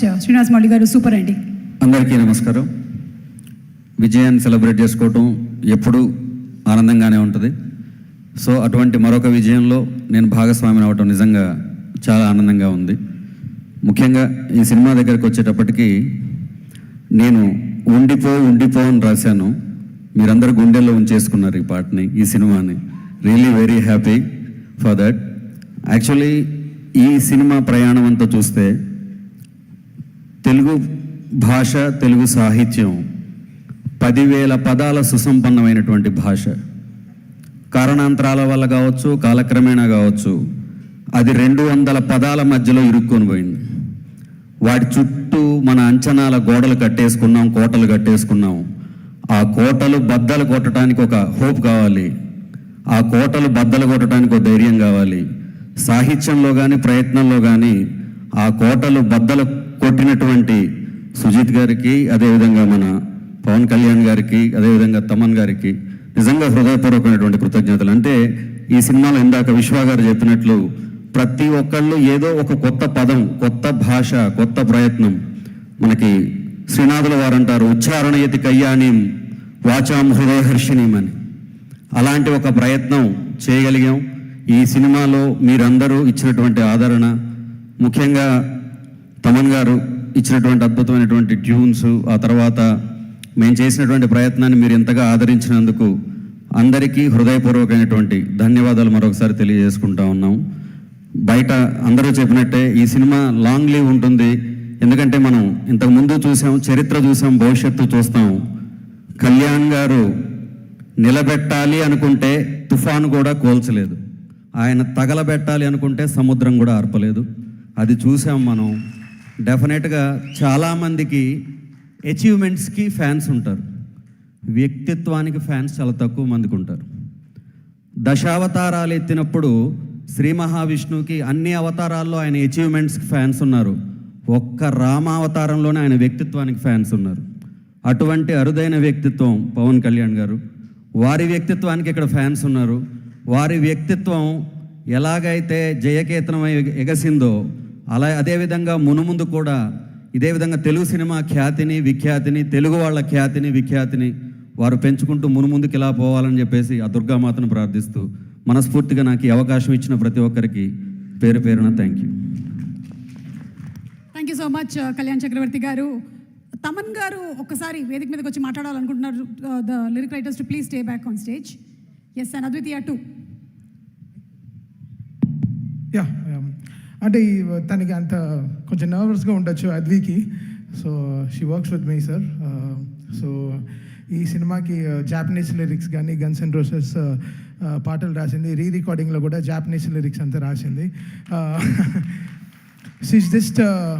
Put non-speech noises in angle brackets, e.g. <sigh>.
శ్రీనివాస్ మౌళి గారు సూపర్ అండి అందరికీ నమస్కారం. విజయాన్ని సెలబ్రేట్ చేసుకోవటం ఎప్పుడూ ఆనందంగానే ఉంటుంది. సో అటువంటి మరొక విజయంలో నేను భాగస్వామిని అవటం నిజంగా చాలా ఆనందంగా ఉంది. ముఖ్యంగా ఈ సినిమా దగ్గరికి వచ్చేటప్పటికి నేను ఉండిపో ఉండిపో అని రాశాను. మీరందరూ గుండెల్లో ఉంచేసుకున్నారు ఈ పాటని ఈ సినిమాని. Really very happy for that actually ఈ సినిమా ప్రయాణం అంతా చూస్తే తెలుగు భాష తెలుగు సాహిత్యం పదివేల పదాల సుసంపన్నమైనటువంటి భాష. కారణాంతరాల వల్ల కావచ్చు కాలక్రమేణా కావచ్చు అది రెండు వందల పదాల మధ్యలో ఇరుక్కొని పోయింది. వాటి చుట్టూ మన అంచనాల గోడలు కట్టేసుకున్నాం కోటలు కట్టేసుకున్నాం. ఆ కోటలు బద్దలు కొట్టడానికి ఒక హోప్ కావాలి. ఆ కోటలు బద్దలు కొట్టడానికి ఒక ధైర్యం కావాలి. సాహిత్యంలో కానీ ప్రయత్నంలో కానీ ఆ కోటలు బద్దలు కొట్టినటువంటి సుజిత్ గారికి అదేవిధంగా మన పవన్ కళ్యాణ్ గారికి అదేవిధంగా తమన్ గారికి నిజంగా హృదయపూర్వకమైనటువంటి కృతజ్ఞతలు. అంటే ఈ సినిమాలో ఇందాక విశ్వా గారు చెప్పినట్లు ప్రతి ఒక్కళ్ళు ఏదో ఒక కొత్త పదం కొత్త భాష కొత్త ప్రయత్నం. మనకి శ్రీనాథుల వారు అంటారు ఉచ్చారణ ఎతి కయ్యాణీం వాచాం హృదయహర్షిణీం అని. అలాంటి ఒక ప్రయత్నం చేయగలిగాం. ఈ సినిమాలో మీరందరూ ఇచ్చినటువంటి ఆదరణ. ముఖ్యంగా తమన్ గారు ఇచ్చినటువంటి అద్భుతమైనటువంటి ట్యూన్స్ ఆ తర్వాత మేము చేసినటువంటి ప్రయత్నాన్ని మీరు ఎంతగా ఆదరించినందుకు అందరికీ హృదయపూర్వకమైనటువంటి ధన్యవాదాలు మరొకసారి తెలియజేసుకుంటా ఉన్నాం. బయట అందరూ చెప్పినట్టే ఈ సినిమా లాంగ్ లీవ్ ఉంటుంది. ఎందుకంటే మనం ఇంతకు ముందు చూసాం చరిత్ర చూసాం భవిష్యత్తు చూస్తాం. కళ్యాణ్ గారు నిలబెట్టాలి అనుకుంటే తుఫాను కూడా కోల్చలేదు. ఆయన తగలబెట్టాలి అనుకుంటే సముద్రం కూడా ఆర్పలేదు. అది చూసాం మనం. డెఫినెట్గా చాలామందికి అచీవ్మెంట్స్కి ఫ్యాన్స్ ఉంటారు. వ్యక్తిత్వానికి ఫ్యాన్స్ చాలా తక్కువ మందికి ఉంటారు. దశావతారాలు ఎత్తినప్పుడు శ్రీ మహావిష్ణువుకి అన్ని అవతారాల్లో ఆయన అచీవ్మెంట్స్కి ఫ్యాన్స్ ఉన్నారు. ఒక్క రామావతారంలోనే ఆయన వ్యక్తిత్వానికి ఫ్యాన్స్ ఉన్నారు. అటువంటి అరుదైన వ్యక్తిత్వం పవన్ కళ్యాణ్ గారు వారి వ్యక్తిత్వానికి ఇక్కడ ఫ్యాన్స్ ఉన్నారు. వారి వ్యక్తిత్వం ఎలాగైతే జయకేతనమై ఎగసిందో అలా అదేవిధంగా మునుముందు కూడా ఇదే విధంగా తెలుగు సినిమా ఖ్యాతిని విఖ్యాతిని తెలుగు వాళ్ళ ఖ్యాతిని విఖ్యాతిని వారు పెంచుకుంటూ మునుముందుకు ఇలా పోవాలని చెప్పేసి ఆ దుర్గామాతను ప్రార్థిస్తూ మనస్ఫూర్తిగా నాకు ఈ అవకాశం ఇచ్చిన ప్రతి ఒక్కరికి పేరు పేరున thank you thank you so much Kalyan Chakravarthi garu. Thaman garu ఒక్కసారి వేదిక మీదకి వచ్చి మాట్లాడాలనుకుంటున్నారు the lyric writers too please stay back on stage yes and Advitiya too yeah అంటే తనకి అంత కొంచెం నర్వస్గా ఉండొచ్చు అద్వికి. So she works with me sir so ఈ సినిమాకి జాపనీస్ లిరిక్స్ కానీ గన్స్ అండ్ రోసెస్ పాటలు రాసింది. రీ రికార్డింగ్లో కూడా జాపనీస్ లిరిక్స్ అంతా రాసింది. Uh, <laughs> sys just